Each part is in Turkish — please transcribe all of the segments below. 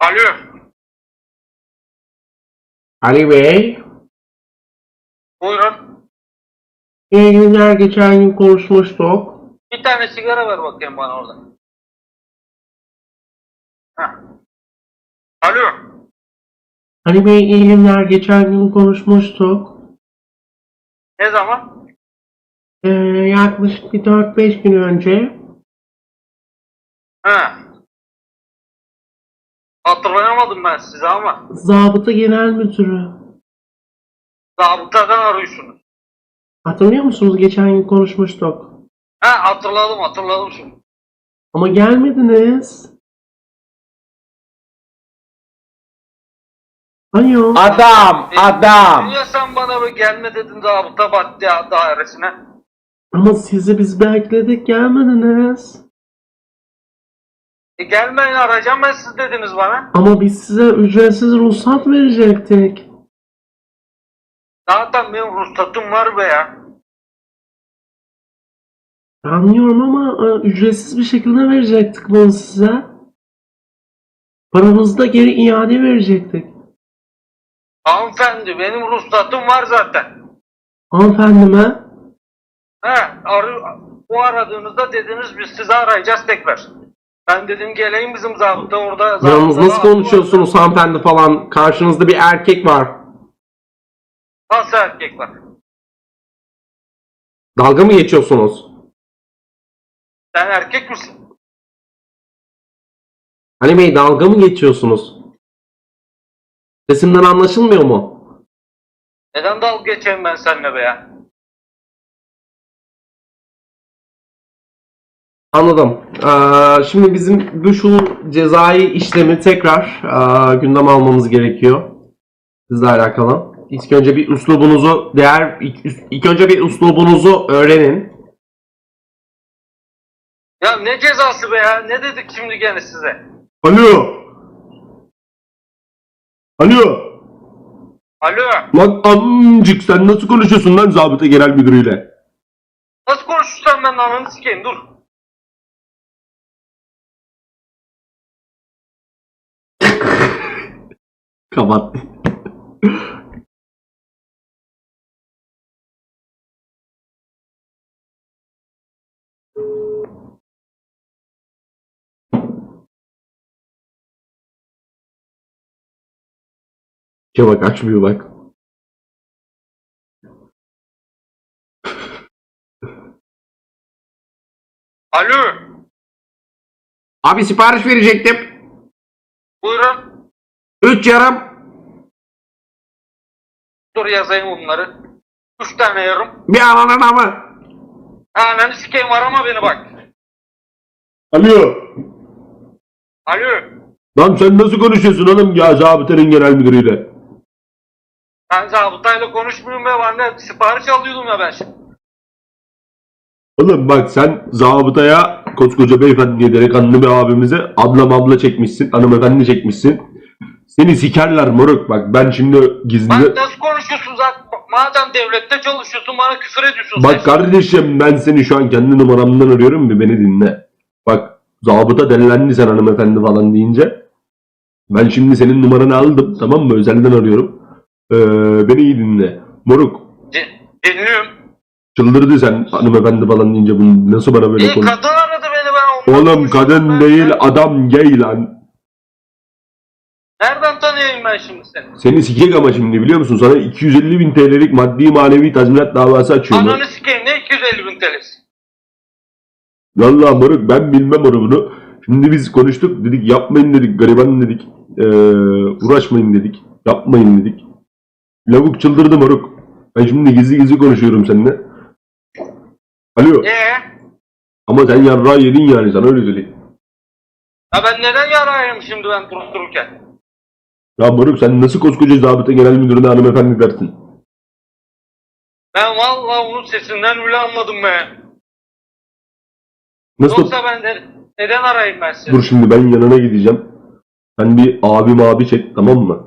Alo. Ali Bey, Buyurun. iyi günler geçen gün konuşmuştuk. Bir tane sigara ver bakayım bana orada. Heh. Alo. Ali Bey iyi günler geçen gün konuşmuştuk. Ne zaman? Ee, yaklaşık bir 4-5 gün önce. He. Hatırlayamadım ben sizi ama. Zabıta Genel Müdürü. Zabıtadan arıyorsunuz. Hatırlıyor musunuz geçen gün konuşmuştuk. He hatırladım hatırladım şimdi. Ama gelmediniz. Alo. Adam, adam. Niye sen bana bir gelme dedin zabıta battı dairesine? Ama sizi biz bekledik gelmediniz. E gelmeyin arayacağım ben siz dediniz bana. Ama biz size ücretsiz ruhsat verecektik. Zaten benim ruhsatım var be ya. Anlıyorum ama e, ücretsiz bir şekilde verecektik bunu size. Paranızı da geri iade verecektik. Hanımefendi benim ruhsatım var zaten. Hanımefendime He, arı, bu aradığınızda dediniz biz sizi arayacağız tekrar. Ben dedim geleyim bizim zabıta orada. yalnız zabıta nasıl konuşuyorsunuz hanımefendi falan? Karşınızda bir erkek var. Nasıl erkek var? Dalga mı geçiyorsunuz? Sen erkek misin? Ali Bey dalga mı geçiyorsunuz? Sesimden anlaşılmıyor mu? Neden dalga geçeyim ben seninle be ya? Anladım. Ee, şimdi bizim bu şu cezai işlemi tekrar ee, gündeme almamız gerekiyor. Sizle alakalı. İlk önce bir uslubunuzu değer ilk, ilk önce bir uslubunuzu öğrenin. Ya ne cezası be ya? Ne dedik şimdi gene size? Alo. Alo. Alo. Lan amcık sen nasıl konuşuyorsun lan zabıta genel müdürüyle? Nasıl konuşursan ben ananı sikeyim dur. Kapat. Ya bak açmıyor bak. Alo. Abi sipariş verecektim. Buyurun. 3 yarım. Dur yazayım bunları. Üç tane yarım. Bir ananın amı. Ananı sikeyim arama beni bak. Alo. Alo. Lan sen nasıl konuşuyorsun oğlum ya zabıtanın genel müdürüyle? Ben zabıtayla konuşmuyorum be ben de sipariş alıyordum ya ben şimdi. Oğlum bak sen zabıtaya koskoca beyefendiye delikanlı bir abimize abla çekmişsin, hanımefendi çekmişsin. Seni sikerler moruk bak ben şimdi gizli... Bak nasıl konuşuyorsun zaten? Madem devlette çalışıyorsun bana küfür ediyorsun. Bak sen. kardeşim ben seni şu an kendi numaramdan arıyorum bir beni dinle. Bak zabıta delilendi sen hanımefendi falan deyince. Ben şimdi senin numaranı aldım tamam mı özelden arıyorum. Ee, beni iyi dinle. Moruk Di- Dinliyorum. çıldırdı sen hanımefendi falan deyince bunu nasıl bana böyle konuş... kadın aradı beni ben Oğlum kadın ben. değil adam gay lan. Nereden tanıyayım ben şimdi seni? Seni sikecek ama şimdi biliyor musun? Sana 250 bin TL'lik maddi manevi tazminat davası açıyorum. Ananı sikeyim ne 250 bin TL'si? Vallahi moruk ben bilmem onu bunu. Şimdi biz konuştuk dedik yapmayın dedik gariban dedik. Ee, uğraşmayın dedik. Yapmayın dedik. Lavuk çıldırdı moruk. Ben şimdi gizli gizli konuşuyorum seninle. Alo. Ee? Ama sen yarrağı yedin yani sana öyle söyleyeyim. Ya ben neden yarayayım şimdi ben durup dururken? Ya moruk sen nasıl koskoca zabıta genel müdürüne hanımefendi dersin? Ben vallahi onun sesinden bile anladım be. Nasıl? Yoksa ben de, neden arayayım ben seni? Dur şimdi ben yanına gideceğim. Sen bir abi çek tamam mı?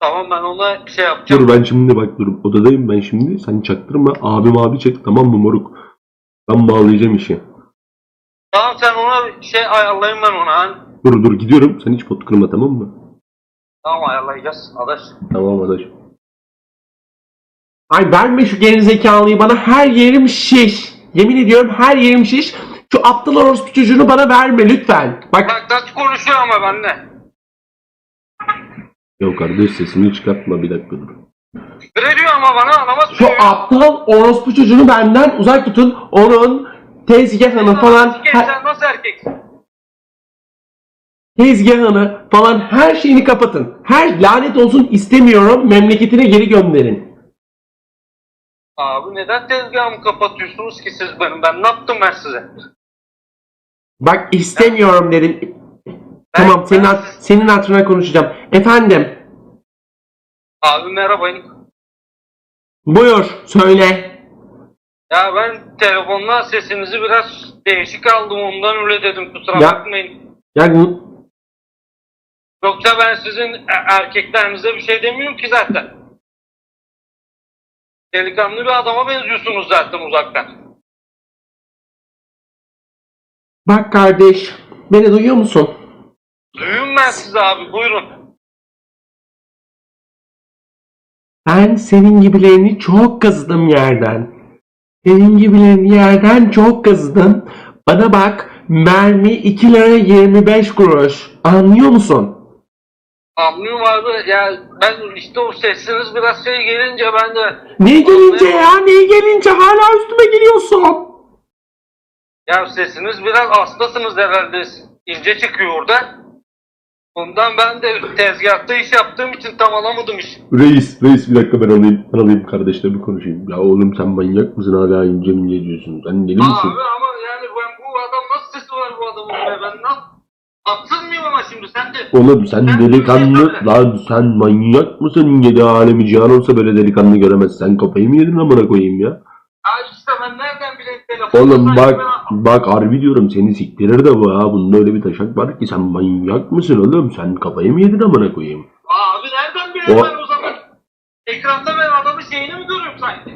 Tamam ben ona şey yapacağım. Dur ben şimdi bak dur odadayım ben şimdi. Sen çaktırma abi çek tamam mı moruk? Ben bağlayacağım işi. Tamam sen ona şey ayarlayayım ben ona. Dur dur gidiyorum. Sen hiç pot kırma tamam mı? Tamam ayarlayacağız adaş. Tamam adaş. Ay verme şu gerizekalıyı bana her yerim şiş. Yemin ediyorum her yerim şiş. Şu aptal orospu çocuğunu bana verme lütfen. Bak Bak nasıl konuşuyor ama benimle. Ya kardeş sesini çıkartma bir dakika dur. Küfür ediyor ama bana anlamaz şu aptal orospu çocuğunu benden uzak tutun. Onun tezgahını falan her- Sen nasıl erkeksin? Tezgahını falan her şeyini kapatın. Her lanet olsun istemiyorum. Memleketine geri gönderin. Abi neden tezgahımı kapatıyorsunuz ki siz benim? Ben ne yaptım ben size? Bak istemiyorum dedim. Tamam senin, hat- senin hatırına konuşacağım. Efendim Abi merhaba. buyur söyle. Ya ben telefonla sesinizi biraz değişik aldım ondan öyle dedim kusura Ya- bakmayın. Ya Yoksa ben sizin e- erkeklerinize bir şey demiyorum ki zaten. Delikanlı bir adama benziyorsunuz zaten uzaktan. bak kardeş beni duyuyor musun? Duyuyorum ben sizi abi buyurun. Ben senin gibilerini çok kazıdım yerden. Senin gibilerini yerden çok kazıdım. Bana bak mermi 2 lira 25 kuruş. Anlıyor musun? Anlıyorum abi ya ben işte o sesiniz biraz şey gelince ben de Ne gelince ya ne gelince hala üstüme geliyorsun. ya sesiniz biraz hastasınız herhalde ince çıkıyor orada. Bundan ben de tezgahta iş yaptığım için tam alamadım iş. Reis, reis bir dakika ben alayım. Ben alayım kardeşle bir konuşayım. Ya oğlum sen manyak mısın hala ince ince diyorsun. Sen deli misin? Abi ama yani ben bu adam nasıl sesi var bu adamın be ben nasıl haksız mıyım ama şimdi sen de Oğlum sen Ben delikanlı şey lan sen manyak mısın? Yedi alemi cihan olsa böyle delikanlı göremez. Sen kafayı mı yedin amına koyayım ya? Ay işte ben nereden bileyim telefonu Oğlum bak ben- bak harbi diyorum seni siktirir de bu ha. Bunda öyle bir taşak var ki sen manyak mısın oğlum? Sen kafayı mı yedin amına koyayım? Abi nereden bileyim O- ben o zaman ekranda ben adamın şeyini mi görüyorum sanki?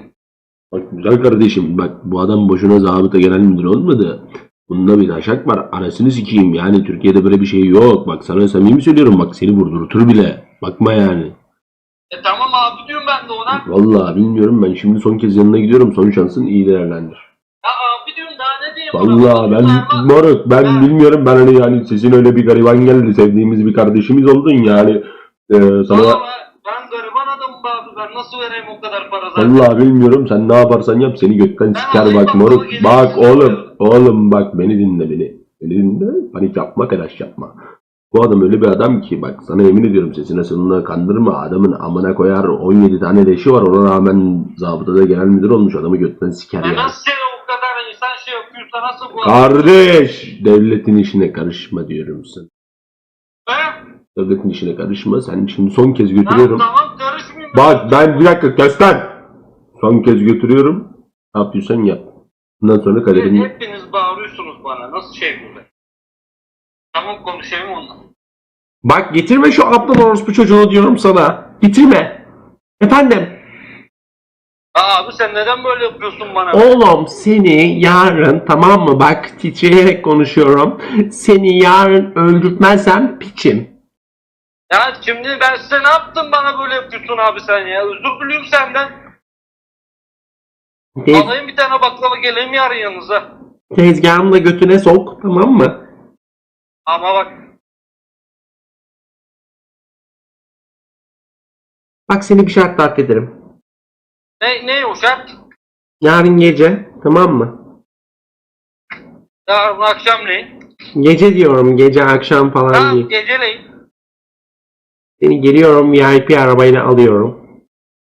Bak güzel kardeşim bak bu adam boşuna zabıta genel müdür olmadı. Bunda bir taşak var. Anasını sikeyim yani Türkiye'de böyle bir şey yok. Bak sana samimi söylüyorum bak seni vurdurtur bile. Bakma yani. E tamam abi diyorum ben de ona. Vallahi bilmiyorum ben şimdi son kez yanına gidiyorum. Son şansın iyi değerlendir. Ya abi diyorum daha ne diyeyim? Vallahi ben moruk ben Ha. bilmiyorum ben hani yani sesin öyle bir gariban geldi. Sevdiğimiz bir kardeşimiz oldun yani. Ee, sana Vallahi ben gariban adamım abi ben nasıl vereyim o kadar para zaten? Vallahi bilmiyorum sen ne yaparsan yap seni gökten alayım bak moruk. Bak oğlum. Oğlum bak beni dinle beni. Beni dinle panik yapma telaş yapma. Bu adam öyle bir adam ki bak sana yemin ediyorum sesine sonuna kandırma adamın amına koyar 17 tane leşi var ona rağmen zabıtada genel müdür olmuş adamı gökten siker Ya ya. nasıl şey o kadar insan şey yapıyorsa nasıl bu? Kardeş devletin işine karışma diyorum sana. He? Devletin işine karışma sen şimdi son kez götürüyorum. tamam karışmayayım. Bak ben bir dakika lan. Son kez götürüyorum. Ne yapıyorsan yap. Bundan sonra kaderin... Hepiniz bağırıyorsunuz bana. Nasıl şey bu? Tamam konuşayım onunla. Bak getirme şu aptal orospu çocuğunu diyorum sana. Getirme. Efendim. Aa, abi sen neden böyle yapıyorsun bana? Oğlum seni yarın tamam mı bak titreyerek konuşuyorum. Seni yarın öldürtmezsem piçim. Ya şimdi ben size ne yaptım bana böyle yapıyorsun abi sen ya? Özür diliyorum senden. Alayım bir tane baklava geleyim yarın yanınıza. Tezgahımı da götüne sok tamam mı? Ama bak Bak seni bir şartla affederim. ne, ne o şart? Yarın gece tamam mı? Yarın akşamleyin. Gece diyorum gece akşam falan Tamam değil. geceleyin. Seni geliyorum VIP arabayla alıyorum.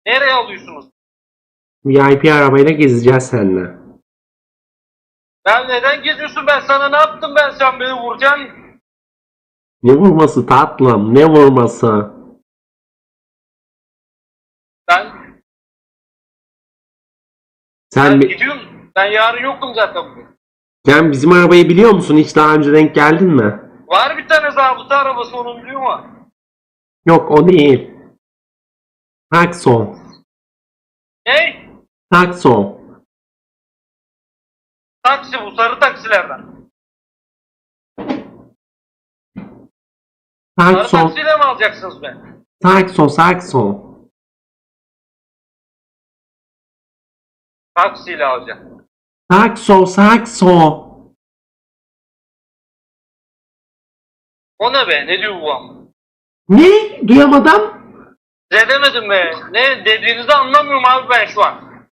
Nereye alıyorsunuz? VIP arabayla gezeceğiz seninle. Ya neden geziyorsun ben sana ne yaptım ben sen beni vuracaksın? Ne vurması tatlım ne vurması. Ben, Sen, ben bi-. Ben yarın yokum zaten. sen bizim arabayı biliyor musun? Hiç daha önce denk geldin mi? Var bir tane zabıta arabası onun biliyor mu? Yok o değil. Takson. Ne? Takson. Taksi bu sarı taksilerden. Sarı Saxo, taksiyle mi alacaksınız beni? saxo, saxo. Taksiyle alacağım. Saxo, saxo. O ne be? Ne diyor bu am? Ne? Duyamadım. Ne demedim be? Ne dediğinizi anlamıyorum abi ben şu an.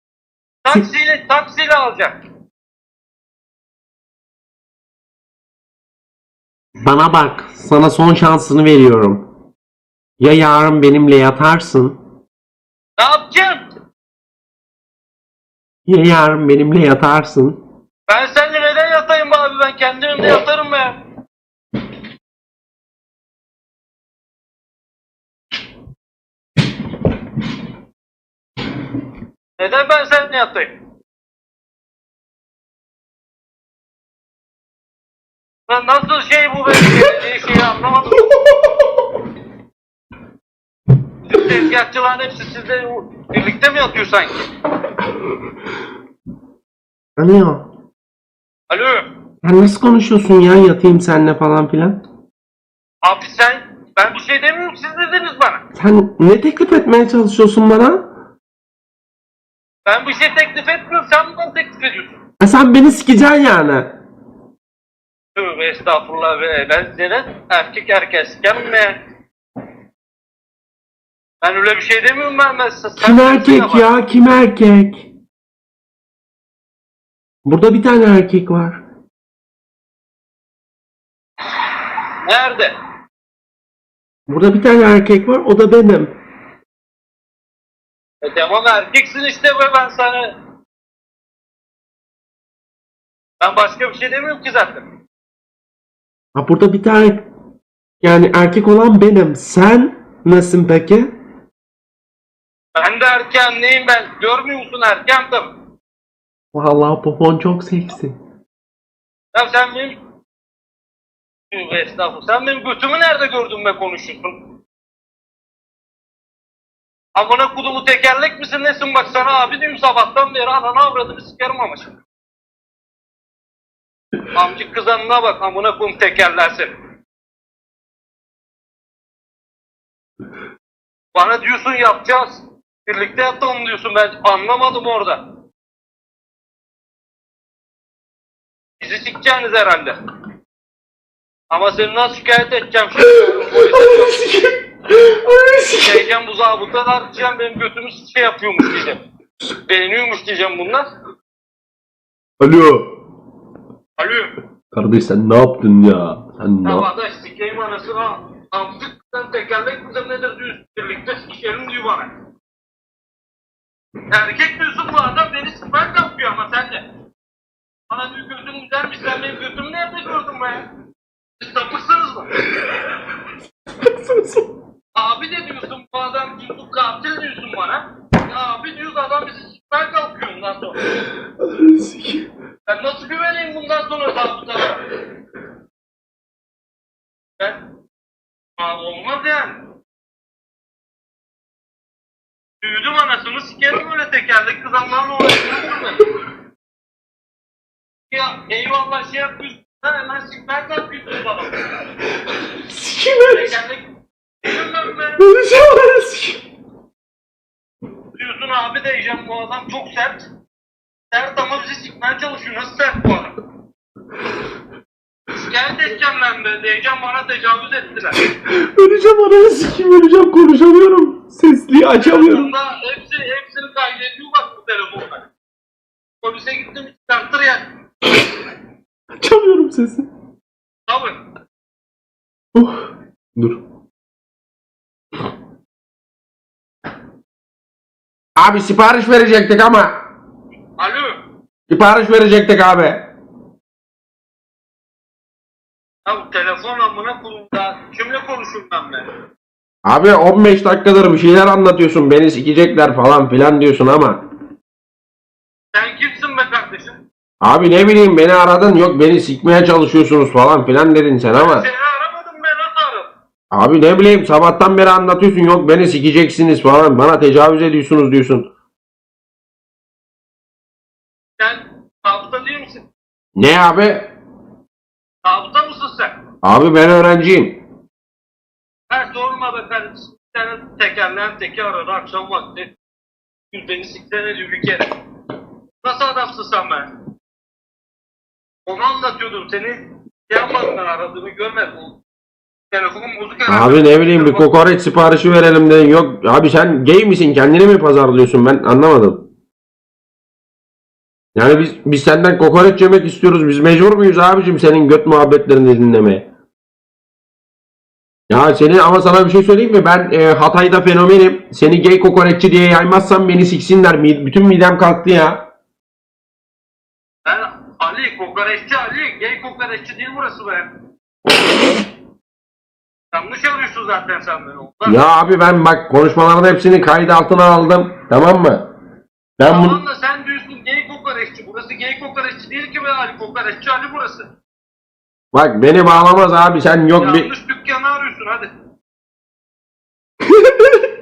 Taksiyle, taksiyle alacağım. Bana bak, sana son şansını veriyorum. Ya yarın benimle yatarsın, Ne yapacağım? ya yarın benimle yatarsın. Ben seninle neden yatayım be abi? Ben kendi evimde yatarım be. Neden ben seninle yatayım? Ben nasıl şey bu benim dediği şeyi anlamadım. Bizim tezgahçıların hepsi sizle birlikte mi yatıyor sanki? Anıyor. Alo. Sen nasıl konuşuyorsun ya yatayım seninle falan filan? Abi sen, ben bir şey demiyorum siz dediniz bana. Sen ne teklif etmeye çalışıyorsun bana? Ben bir şey teklif etmiyorum, sen bana teklif ediyorsun. Ha, sen beni sikeceksin yani. Tövbe estağfurullah be. Ben neden erkek erkekken mi? Ben öyle bir şey demiyorum ben. ben sen Kim erkek bak. ya? Kim erkek? Burada bir tane erkek var. Nerede? Burada bir tane erkek var, o da benim. E tamam erkeksin işte be ben sana. Ben başka bir şey demiyorum ki zaten. Ha burada bir tane yani erkek olan benim. Sen nasılsın peki? Ben de erken neyim ben? Görmüyor musun erken tabii. Vallahi popon çok seksi. Ya sen benim... Tövbe estağfurullah. Sen benim götümü nerede gördün be konuşuyorsun? Amına kudumu tekerlek misin nesin bak sana abi diyeyim sabahtan beri ananı avradını sikerim ama şimdi. Amcık kızanına bak amına kum tekerlersin. Bana diyorsun yapacağız. Birlikte yapalım diyorsun ben anlamadım orada. Bizi sikeceğiniz herhalde. Ama seni nasıl şikayet edeceğim şimdi? Diyeceğim bu zabıtalar diyeceğim benim götümü şey yapıyormuş diyeceğim. Beğeniyormuş diyeceğim bunlar. Alo. Alo. Kardeş sen ne yaptın ya? Sen ne Ya yaptın? arkadaş sikeyim anasını amcıktan tekerlek midir nedir diyor. Birlikte sikerim diyor bana. Erkek diyorsun bu adam beni sıfır kapıyor ama sen de. Bana diyor gözün güzelmiş sen benim götümü nerede gördün be? Siz sapıksınız mı? Abi de diyorsun bu adam bu katil diyorsun bana. Ya abi diyoruz adam bizi sıfır kalkıyor ondan sonra. Ben nasıl güveneyim bundan sonra zabıtalara? Ben... Olmaz yani. Büyüdüm anasını sikerim öyle tekerlek kızanlarla uğraşıyorum ben. Ya eyvallah şey yapıyorsun. Sen hemen sikmen kalkıyorsun bana. Tekerlek... Bilmem ben. Diyorsun abi diyeceğim bu adam çok sert. Sert ama bizi sikmeye çalışıyor. Nasıl sert bu adam? Şikayet edeceğim ben de. Diyeceğim bana tecavüz ettiler. Öleceğim ananı sikeyim öleceğim konuşamıyorum. Sesliyi açamıyorum. Telefonda hepsi, hepsini kaydediyor bak bu telefonda. Polise gittim çıkarttır ya. Açamıyorum sesi. Tabii. Oh. Dur. Abi sipariş verecektik ama. Sipariş verecektik abi. Ya telefon amına kulunda. Kimle konuşuyorum ben be? Abi 15 dakikadır bir şeyler anlatıyorsun. Beni sikecekler falan filan diyorsun ama. Sen kimsin be kardeşim? Abi ne bileyim beni aradın yok beni sikmeye çalışıyorsunuz falan filan dedin sen ama. Seni aramadım ben nasıl? Abi ne bileyim sabahtan beri anlatıyorsun yok beni sikeceksiniz falan bana tecavüz ediyorsunuz diyorsun. Sen sabıta değil misin? Ne abi? Sabıta mısın sen? Abi ben öğrenciyim. tane tekerleyen teki aradı akşam vakti. Yüz beni siksene diyor bir kere. Nasıl adamsın sen be? Onu anlatıyordum seni. Yapmadın ben aradığını görmedim. Telefonum bozuk herhalde. Abi ne bileyim bir kokoreç siparişi verelim dedin. Yok abi sen gay misin? Kendini mi pazarlıyorsun? Ben anlamadım. Yani biz biz senden kokoreç yemek istiyoruz. Biz mecbur muyuz abicim senin göt muhabbetlerini dinlemeye? Ya seni ama sana bir şey söyleyeyim mi? Ben e, Hatay'da fenomenim. Seni gay kokoreççi diye yaymazsam beni siksinler. Mi- bütün midem kalktı ya. Ben Ali, kokoreççi Ali. Gay kokoreççi değil burası be. Yanlış arıyorsun zaten sen beni. Ya abi ben bak konuşmaların hepsini kayıt altına aldım. Tamam mı? Ben bunu... Tamam da sen Gay kokoreççi değil ki be abi. Kokoreççi hani burası. Bak beni bağlamaz abi sen yok bir... Yanlış dükkanı arıyorsun hadi.